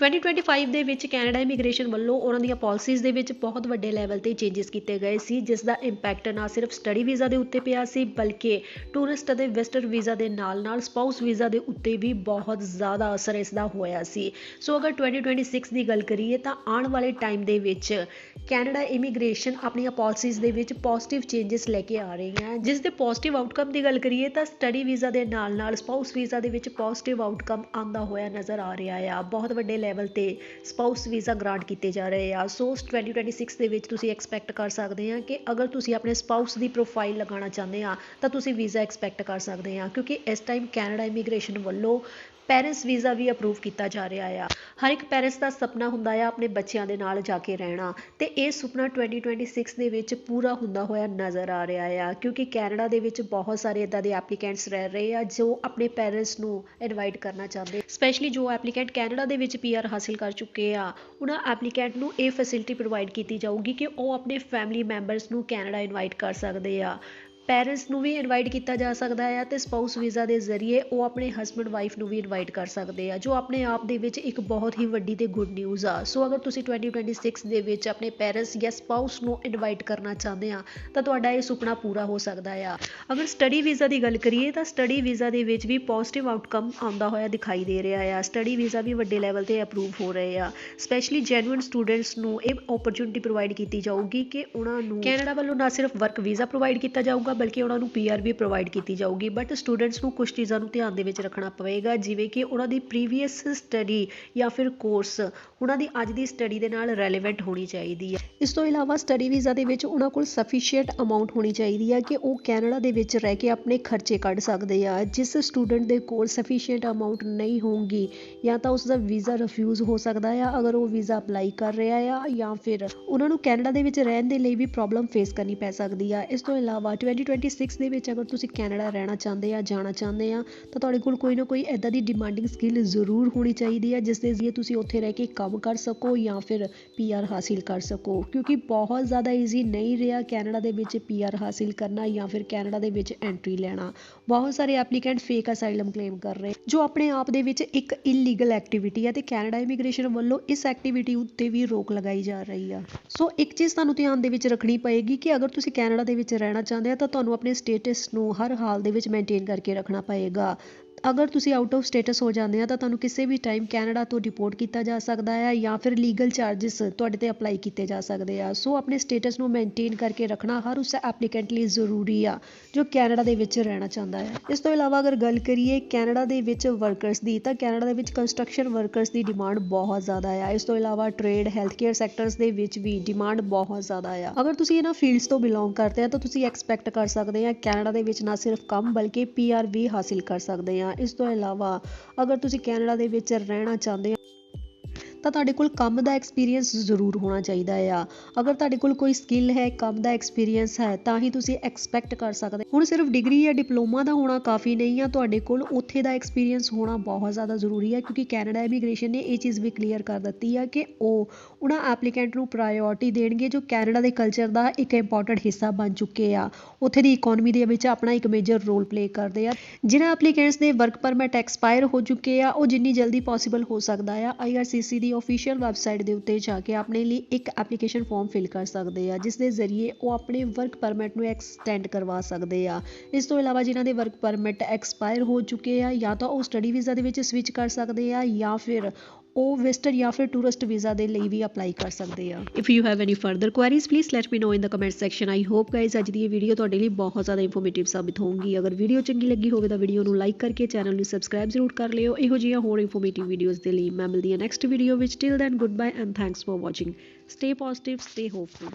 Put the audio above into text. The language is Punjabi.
2025 ਦੇ ਵਿੱਚ ਕੈਨੇਡਾ ਇਮੀਗ੍ਰੇਸ਼ਨ ਵੱਲੋਂ ਉਹਨਾਂ ਦੀਆਂ ਪਾਲਿਸੀਜ਼ ਦੇ ਵਿੱਚ ਬਹੁਤ ਵੱਡੇ ਲੈਵਲ ਤੇ ਚੇਂਜਸ ਕੀਤੇ ਗਏ ਸੀ, ਜਿਸ ਦਾ ਇੰਪੈਕਟ ਨਾ ਸਿਰਫ ਸਟੱਡੀ ਵੀਜ਼ਾ ਦੇ ਉੱਤੇ ਪਿਆ ਸੀ, ਬਲਕਿ ਟੂਰਿਸਟ ਅਤੇ ਵਿਜ਼ਟਰ ਵੀਜ਼ਾ ਦੇ ਨਾਲ-ਨਾਲ ਸਪਾਊਸ ਵੀਜ਼ਾ ਦੇ ਉੱਤੇ ਵੀ ਬਹੁਤ ਜ਼ਿਆਦਾ ਅਸਰ ਇਸ ਦਾ ਹੋਇਆ ਸੀ। ਸੋ ਅਗਰ 2026 ਦੀ ਗੱਲ ਕਰੀਏ ਤਾਂ ਆਉਣ ਵਾਲੇ ਟਾਈਮ ਦੇ ਵਿੱਚ ਕੈਨੇਡਾ ਇਮੀਗ੍ਰੇਸ਼ਨ ਆਪਣੀਆਂ ਪਾਲਿਸੀਜ਼ ਦੇ ਵਿੱਚ ਪੋਜ਼ਿਟਿਵ ਚੇਂਜਸ ਲੈ ਕੇ ਆ ਰਹੀ ਹੈ। ਜਿਸ ਦੇ ਪੋਜ਼ਿਟਿਵ ਆਊਟਕਮ ਦੀ ਗੱਲ ਕਰੀਏ ਤਾਂ ਸਟੱਡੀ ਵੀਜ਼ਾ ਦੇ ਨਾਲ-ਨਾਲ ਸਪਾਊਸ ਵੀਜ਼ਾ ਦੇ ਵਿੱਚ ਪੋਜ਼ਿਟਿਵ ਆਊਟਕਮ ਆਂਦਾ ਹੋਇਆ ਨਜ਼ਰ ਆ ਰਿਹਾ ਆ। ਬਹੁਤ ਵੱਡੇ ਲੈਵਲ ਤੇ ਸਪਾਊਸ ਵੀਜ਼ਾ ਗ੍ਰਾਂਟ ਕੀਤੇ ਜਾ ਰਹੇ ਆ। ਸੋ 2026 ਦੇ ਵਿੱਚ ਤੁਸੀਂ ਐਕਸਪੈਕਟ ਕਰ ਸਕਦੇ ਆ ਕਿ ਅਗਰ ਤੁਸੀਂ ਆਪਣੇ ਸਪਾਊਸ ਦੀ ਪ੍ਰੋਫਾਈਲ ਲਗਾਉਣਾ ਚਾਹੁੰਦੇ ਆ, ਤਾਂ ਤੁਸੀਂ ਵੀਜ਼ਾ ਐਕਸਪੈਕਟ ਕਰ ਸਕਦੇ ਆ, ਕਿਉਂਕਿ ਇਸ ਟਾਈਮ ਕੈਨੇਡਾ ਇਮੀਗ੍ਰੇਸ਼ਨ ਵੱਲੋਂ ਪੈਰੈਂਟਸ ਵੀਜ਼ਾ ਵੀ ਅਪਰੂਵ ਕੀਤਾ ਜਾ ਰਿਹਾ ਆ। ਹਰ ਇੱਕ ਪੈਰੈਂਟਸ ਦਾ ਸੁਪਨਾ ਹੁੰਦਾ ਆ ਆਪਣੇ ਬੱਚਿਆਂ ਦੇ ਨਾਲ ਜਾ ਕੇ ਰਹਿਣਾ। ਤੇ ਇਹ ਸੁਪਨਾ 2026 ਦੇ ਵਿੱਚ ਪੂਰਾ ਹੁੰਦਾ ਹੋਇਆ ਨਜ਼ਰ ਆ ਰਿਹਾ ਆ, ਕਿਉਂਕਿ ਕੈਨੇਡਾ ਦੇ ਵਿੱਚ ਬਹੁਤ ਸਾਰੇ ਇਦਾਂ ਦੇ ਐਪਲੀਕੈਂਟਸ ਰਹਿ ਰਹੇ ਆ ਜੋ ਆਪਣੇ ਪੈਰੈਂਟਸ ਨੂੰ ਇਨਵਾਈਟ ਕਰਨਾ ਚਾਹੁੰਦੇ ਸਪੈਸ਼ਲੀ ਜੋ ਐਪਲੀਕੈਂਟ ਕੈਨੇਡਾ ਦੇ ਵਿੱਚ ਪੀਆਰ ਹਾਸਿਲ ਕਰ ਚੁੱਕੇ ਆ, ਉਹਨਾਂ ਐਪਲੀਕੈਂਟ ਨੂੰ ਇਹ ਫੈਸਿਲਿਟੀ ਪ੍ਰੋਵਾਈਡ ਕੀਤੀ ਜਾਊਗੀ ਕਿ ਉਹ ਆਪਣੇ ਫੈਮਿਲੀ ਮੈਂਬਰਸ ਨੂੰ ਕੈਨੇਡਾ ਇਨਵਾਈਟ ਕਰ ਸਕਦੇ ਆ। ਪੈਰੈਂਟਸ ਨੂੰ ਵੀ ਇਨਵਾਈਟ ਕੀਤਾ ਜਾ ਸਕਦਾ ਹੈ ਤੇ ਸਪਾਊਸ ਵੀਜ਼ਾ ਦੇ ਜ਼ਰੀਏ ਉਹ ਆਪਣੇ ਹਸਬੰਡ ਵਾਈਫ ਨੂੰ ਵੀ ਇਨਵਾਈਟ ਕਰ ਸਕਦੇ ਆ, ਜੋ ਆਪਣੇ ਆਪ ਦੇ ਵਿੱਚ ਇੱਕ ਬਹੁਤ ਹੀ ਵੱਡੀ ਤੇ ਗੁੱਡ ਨਿਊਜ਼ ਆ। ਸੋ ਅਗਰ ਤੁਸੀਂ 2026 ਦੇ ਵਿੱਚ ਆਪਣੇ ਪੈਰੈਂਟਸ ਜਾਂ ਸਪਾਊਸ ਨੂੰ ਇਨਵਾਈਟ ਕਰਨਾ ਚਾਹੁੰਦੇ ਆ, ਤਾਂ ਤੁਹਾਡਾ ਇਹ ਸੁਪਨਾ ਪੂਰਾ ਹੋ ਸਕਦਾ ਆ। ਅਗਰ ਸਟੱਡੀ ਵੀਜ਼ਾ ਦੀ ਗੱਲ ਕਰੀਏ, ਤਾਂ ਸਟੱਡੀ ਵੀਜ਼ਾ ਦੇ ਵਿੱਚ ਵੀ ਪੋਜ਼ਿਟਿਵ ਆਊਟਕਮ ਆਉਂਦਾ ਹੋਇਆ ਦਿਖਾਈ ਦੇ ਰਿਹਾ ਆ। ਸਟੱਡੀ ਵੀਜ਼ਾ ਵੀ ਵੱਡੇ ਲੈਵਲ ਤੇ ਅਪਰੂਵ ਹੋ ਰਹੇ ਆ। ਸਪੈਸ਼ਲੀ ਜੈਨੂਇਨ ਸਟੂਡੈਂਟਸ ਨੂੰ ਇਹ ਓਪਰਚੁਨਿਟੀ ਪ੍ਰੋਵਾਈਡ ਕੀਤੀ ਜਾਊਗੀ ਕਿ ਉਹਨਾਂ ਨੂੰ ਕੈਨੇਡਾ ਵੱਲੋਂ ਨਾ ਸਿਰਫ ਵਰਕ ਵੀਜ਼ਾ ਪ੍ਰੋਵਾਈਡ ਕੀਤਾ ਜਾਊਗਾ ਬਲਕਿ ਉਹਨਾਂ ਨੂੰ ਪੀਆਰ ਵੀ ਪ੍ਰੋਵਾਈਡ ਕੀਤੀ ਜਾਊਗੀ ਬਟ ਸਟੂਡੈਂਟਸ ਨੂੰ ਕੁਝ ਚੀਜ਼ਾਂ ਨੂੰ ਧਿਆਨ ਦੇ ਵਿੱਚ ਰੱਖਣਾ ਪਵੇਗਾ, ਜਿਵੇਂ ਕਿ ਉਹਨਾਂ ਦੀ ਪ੍ਰੀਵੀਅਸ ਸਟੱਡੀ ਜਾਂ ਫਿਰ ਕੋਰਸ ਉਹਨਾਂ ਦੀ ਅੱਜ ਦੀ ਸਟੱਡੀ ਦੇ ਨਾਲ ਰੈਲੇਵੈਂਟ ਹੋਣੀ ਚਾਹੀਦੀ ਹੈ। ਇਸ ਤੋਂ ਇਲਾਵਾ ਸਟੱਡੀ ਵੀਜ਼ਾ ਦੇ ਵਿੱਚ ਉਹਨਾਂ ਕੋਲ ਸਫੀਸ਼ੀਐਂਟ ਅਮਾਉਂਟ ਹੋਣੀ ਚਾਹੀਦੀ ਹੈ ਕਿ ਉਹ ਕੈਨੇਡਾ ਦੇ ਵਿੱਚ ਰਹਿ ਕੇ ਆਪਣੇ ਖਰਚੇ ਕੱਢ ਸਕਦੇ ਆ। ਜਿਸ ਸਟੂਡੈਂਟ ਦੇ ਕੋਲ ਸਫੀਸ਼ੀਐਂਟ ਅਮਾਉਂਟ ਨਹੀਂ ਹੋਊਗੀ, ਜਾਂ ਤਾਂ ਉਸ ਦਾ ਵੀਜ਼ਾ ਰਿਫਿਊਜ਼ ਹੋ ਸਕਦਾ ਆ, ਅਗਰ ਉਹ ਵੀਜ਼ਾ ਅਪਲਾਈ ਕਰ ਰਿਹਾ ਆ, ਜਾਂ ਫਿਰ ਉਹਨਾਂ ਨੂੰ ਕੈਨੇਡਾ ਦੇ ਵਿੱਚ ਰਹਿਣ ਦੇ ਲਈ ਵੀ ਪ੍ਰੋਬਲਮ ਫੇਸ ਕਰਨੀ ਪੈ ਸਕਦੀ ਆ। ਇਸ ਤੋਂ ਇਲਾਵਾ 2026 ਦੇ ਵਿੱਚ ਅਗਰ ਤੁਸੀਂ ਕੈਨੇਡਾ ਰਹਿਣਾ ਚਾਹੁੰਦੇ ਆ, ਜਾਣਾ ਚਾਹੁੰਦੇ ਆ, ਤਾਂ ਤੁਹਾਡੇ ਕੋਲ ਕੋਈ ਨਾ ਕੋਈ ਐਦਾਂ ਦੀ ਡਿਮਾਂਡਿੰਗ ਸਕਿੱਲ ਜ਼ਰੂਰ ਹੋਣੀ ਚਾਹੀਦੀ ਹੈ ਜਿਸ ਦੇ ਜ਼ਰੀਏ ਤੁਸੀਂ ਉੱਥੇ ਰਹਿ ਕੇ ਕੰਮ ਕਰ ਸਕੋ ਜਾਂ ਫਿਰ ਪੀਆਰ ਹਾਸਿਲ ਕਰ ਸਕੋ। ਕਿਉਂਕਿ ਬਹੁਤ ਜ਼ਿਆਦਾ ਈਜ਼ੀ ਨਹੀਂ ਰਿਹਾ ਕੈਨੇਡਾ ਦੇ ਵਿੱਚ ਪੀਆਰ ਹਾਸਿਲ ਕਰਨਾ ਜਾਂ ਫਿਰ ਕੈਨੇਡਾ ਦੇ ਵਿੱਚ ਐਂਟਰੀ ਲੈਣਾ। ਬਹੁਤ ਸਾਰੇ ਐਪਲੀਕੈਂਟ ਫੇਕ ਅਸਾਈਲਮ ਕਲੇਮ ਕਰ ਰਹੇ, ਜੋ ਆਪਣੇ ਆਪ ਦੇ ਵਿੱਚ ਇੱਕ ਇਲੀਗਲ ਐਕਟੀਵਿਟੀ ਹੈ ਤੇ ਕੈਨੇਡਾ ਇਮੀਗ੍ਰੇਸ਼ਨ ਵੱਲੋਂ ਇਸ ਐਕਟੀਵਿਟੀ ਉੱਤੇ ਵੀ ਰੋਕ ਲਗਾਈ ਜਾ ਰਹੀ ਆ। ਸੋ ਇੱਕ ਚੀਜ਼ ਤੁਹਾਨੂੰ ਧਿਆਨ ਦੇ ਵਿੱਚ ਰੱਖਣੀ ਪਏਗੀ ਕਿ ਅਗਰ ਤੁਸੀਂ ਕੈਨੇਡਾ ਦੇ ਵਿੱਚ ਰਹਿਣਾ ਚਾਹੁੰਦੇ ਆ, ਤਾਂ ਤੁਹਾਨੂੰ ਆਪਣੇ ਸਟੇਟਸ ਨੂੰ ਹਰ ਹਾਲ ਦੇ ਵਿੱਚ ਮੇਨਟੇਨ ਕਰਕੇ ਰੱਖਣਾ ਪਏਗਾ। ਅਗਰ ਤੁਸੀਂ ਆਊਟ ਆਫ ਸਟੇਟਸ ਹੋ ਜਾਂਦੇ ਆ ਤਾਂ ਤੁਹਾਨੂੰ ਕਿਸੇ ਵੀ ਟਾਈਮ ਕੈਨੇਡਾ ਤੋਂ ਡਿਪੋਰਟ ਕੀਤਾ ਜਾ ਸਕਦਾ ਹੈ ਜਾਂ ਫਿਰ ਲੀਗਲ ਚਾਰजेस ਤੁਹਾਡੇ ਤੇ ਅਪਲਾਈ ਕੀਤੇ ਜਾ ਸਕਦੇ ਆ। ਸੋ ਆਪਣੇ ਸਟੇਟਸ ਨੂੰ ਮੇਨਟੇਨ ਕਰਕੇ ਰੱਖਣਾ ਹਰ ਉਸ ਐਪਲੀਕੈਂਟ ਲਈ ਜ਼ਰੂਰੀ ਆ, ਜੋ ਕੈਨੇਡਾ ਦੇ ਵਿੱਚ ਰਹਿਣਾ ਚਾਹੁੰਦਾ ਹੈ ਇਸ ਤੋਂ ਇਲਾਵਾ ਅਗਰ ਗੱਲ ਕਰੀਏ ਕੈਨੇਡਾ ਦੇ ਵਿੱਚ ਵਰਕਰਸ ਦੀ, ਤਾਂ ਕੈਨੇਡਾ ਦੇ ਵਿੱਚ ਕੰਸਟਰਕਸ਼ਨ ਵਰਕਰਸ ਦੀ ਡਿਮਾਂਡ ਬਹੁਤ ਜ਼ਿਆਦਾ ਆ। ਇਸ ਤੋਂ ਇਲਾਵਾ ਟ੍ਰੇਡ ਹੈਲਥ ਕੇਅਰ ਸੈਕਟਰਸ ਦੇ ਵਿੱਚ ਵੀ ਡਿਮਾਂਡ ਬਹੁਤ ਜ਼ਿਆਦਾ ਆ। ਅਗਰ ਤੁਸੀਂ ਇਹਨਾਂ ਫੀਲਡਸ ਤੋਂ ਬਿਲੋਂਗ ਕਰਦੇ ਆ ਤਾਂ ਤੁਸੀਂ ਐਕਸਪੈਕਟ ਕਰ ਸਕਦੇ ਆ ਕੈਨੇਡਾ ਦੇ ਵਿੱਚ ਨਾ ਸਿਰਫ ਕੰਮ ਬਲਕਿ ਪੀਆਰ ਵੀ ਹਾਸਿਲ ਕਰ ਸਕਦੇ ਆ। ਇਸ ਤੋਂ ਇਲਾਵਾ ਅਗਰ ਤੁਸੀਂ ਕੈਨੇਡਾ ਦੇ ਵਿੱਚ ਰਹਿਣਾ ਚਾਹੁੰਦੇ ਆ ਤਾਂ ਤੁਹਾਡੇ ਕੋਲ ਕੰਮ ਦਾ ਐਕਸਪੀਰੀਅੰਸ ਜ਼ਰੂਰ ਹੋਣਾ ਚਾਹੀਦਾ ਆ। ਅਗਰ ਤੁਹਾਡੇ ਕੋਲ ਕੋਈ ਸਕਿੱਲ ਹੈ, ਕੰਮ ਦਾ ਐਕਸਪੀਰੀਅੰਸ ਹੈ, ਤਾਂ ਹੀ ਤੁਸੀਂ ਐਕਸਪੈਕਟ ਕਰ ਸਕਦੇ। ਹੁਣ ਸਿਰਫ ਡਿਗਰੀ ਜਾਂ ਡਿਪਲੋਮਾ ਦਾ ਹੋਣਾ ਕਾਫੀ ਨਹੀਂ ਆ, ਤੁਹਾਡੇ ਕੋਲ ਉੱਥੇ ਦਾ ਐਕਸਪੀਰੀਅੰਸ ਹੋਣਾ ਬਹੁਤ ਜ਼ਿਆਦਾ ਜ਼ਰੂਰੀ ਹੈ ਕਿਉਂਕਿ ਕੈਨੇਡਾ ਇਮੀਗ੍ਰੇਸ਼ਨ ਨੇ ਇਹ ਚੀਜ਼ ਵੀ ਕਲੀਅਰ ਕਰ ਦਿੱਤੀ ਆ ਕਿ ਉਹ ਉਹਨਾਂ ਐਪਲੀਕੈਂਟ ਨੂੰ ਪ੍ਰਾਇੋਰਟੀ ਦੇਣਗੇ, ਜੋ ਕੈਨੇਡਾ ਦੇ ਕਲਚਰ ਦਾ ਇੱਕ ਇੰਪੋਰਟੈਂਟ ਹਿੱਸਾ ਬਣ ਚੁੱਕੇ ਆ। ਉੱਥੇ ਦੀ ਇਕਨੋਮੀ ਦੇ ਵਿੱਚ ਆਪਣਾ ਇੱਕ ਮੇਜਰ ਰੋਲ ਪਲੇ ਕਰਦੇ ਆ। ਜਿਨ੍ਹਾਂ ਐਪਲੀਕੈਂਟਸ ਦੇ ਵਰਕ ਪਰਮਿਟ ਐਕਸਪਾਇਰ ਹੋ ਚੁੱਕੇ ਆ, ਉਹ ਜਿੰਨੀ ਜਲਦੀ ਪੋਸੀਬਲ ਹੋ ਸਕਦਾ ਆ। ਆਈਆਰਸੀਸੀ ਦੀ ਆਫੀਸ਼ੀਅਲ ਵੈਬਸਾਈਟ ਦੇ ਉੱਤੇ ਜਾ ਕੇ ਆਪਣੇ ਲਈ ਇੱਕ ਐਪਲੀਕੇਸ਼ਨ ਫਾਰਮ ਫਿਲ ਕਰ ਸਕਦੇ ਆ ਜਿਸ ਦੇ ਜ਼ਰੀਏ ਉਹ ਆਪਣੇ ਵਰਕ ਪਰਮਿਟ ਨੂੰ ਐਕਸਟੈਂਡ ਕਰਵਾ ਸਕਦੇ ਆ। ਇਸ ਤੋਂ ਇਲਾਵਾ ਜਿਨ੍ਹਾਂ ਦੇ ਵਰਕ ਪਰਮਿਟ ਐਕਸਪਾਇਰ ਹੋ ਚੁੱਕੇ ਆ, ਜਾਂ ਤਾਂ ਉਹ ਸਟੱਡੀ ਵੀਜ਼ਾ ਦੇ ਵਿੱਚ ਸਵਿਚ ਕਰ ਸਕਦੇ ਆ, ਜਾਂ ਫਿਰ ਉਹ ਵਿਜ਼ਟਰ ਜਾਂ ਫਿਰ ਟੂਰਿਸਟ ਵੀਜ਼ਾ ਦੇ ਲਈ ਵੀ ਅਪਲਾਈ ਕਰ ਸਕਦੇ ਆ। If you have any further queries please let me know in the comment section I hope guys ਅੱਜ ਦੀ ਇਹ ਵੀਡੀਓ ਤੁਹਾਡੇ ਲਈ ਬਹੁਤ ਜ਼ਿਆਦਾ ਇਨਫੋਰਮੇਟਿਵ ਸਾਬਿਤ ਹੋਊਗੀ। ਅਗਰ ਵੀਡੀਓ ਚੰਗੀ ਲੱਗੀ ਹੋਵੇ ਤਾਂ ਵੀਡੀਓ ਨੂੰ ਲਾਈਕ ਕਰਕੇ ਚੈਨਲ ਨੂੰ ਸਬਸਕ੍ਰਾਈਬ ਜ਼ਰੂਰ ਕਰ ਲਿਓ। ਇਹੋ ਜਿਹੀਆਂ ਹੋਰ ਇਨਫੋਰਮੇਟਿਵ ਵੀਡੀਓਜ਼ ਦੇ ਲਈ ਮੈਂ ਮਿਲਦੀ ਹਾਂ ਨੈਕਸਟ ਵੀਡੀਓ ਵਿੱਚ। Till then goodbye and thanks for watching stay positive stay hopeful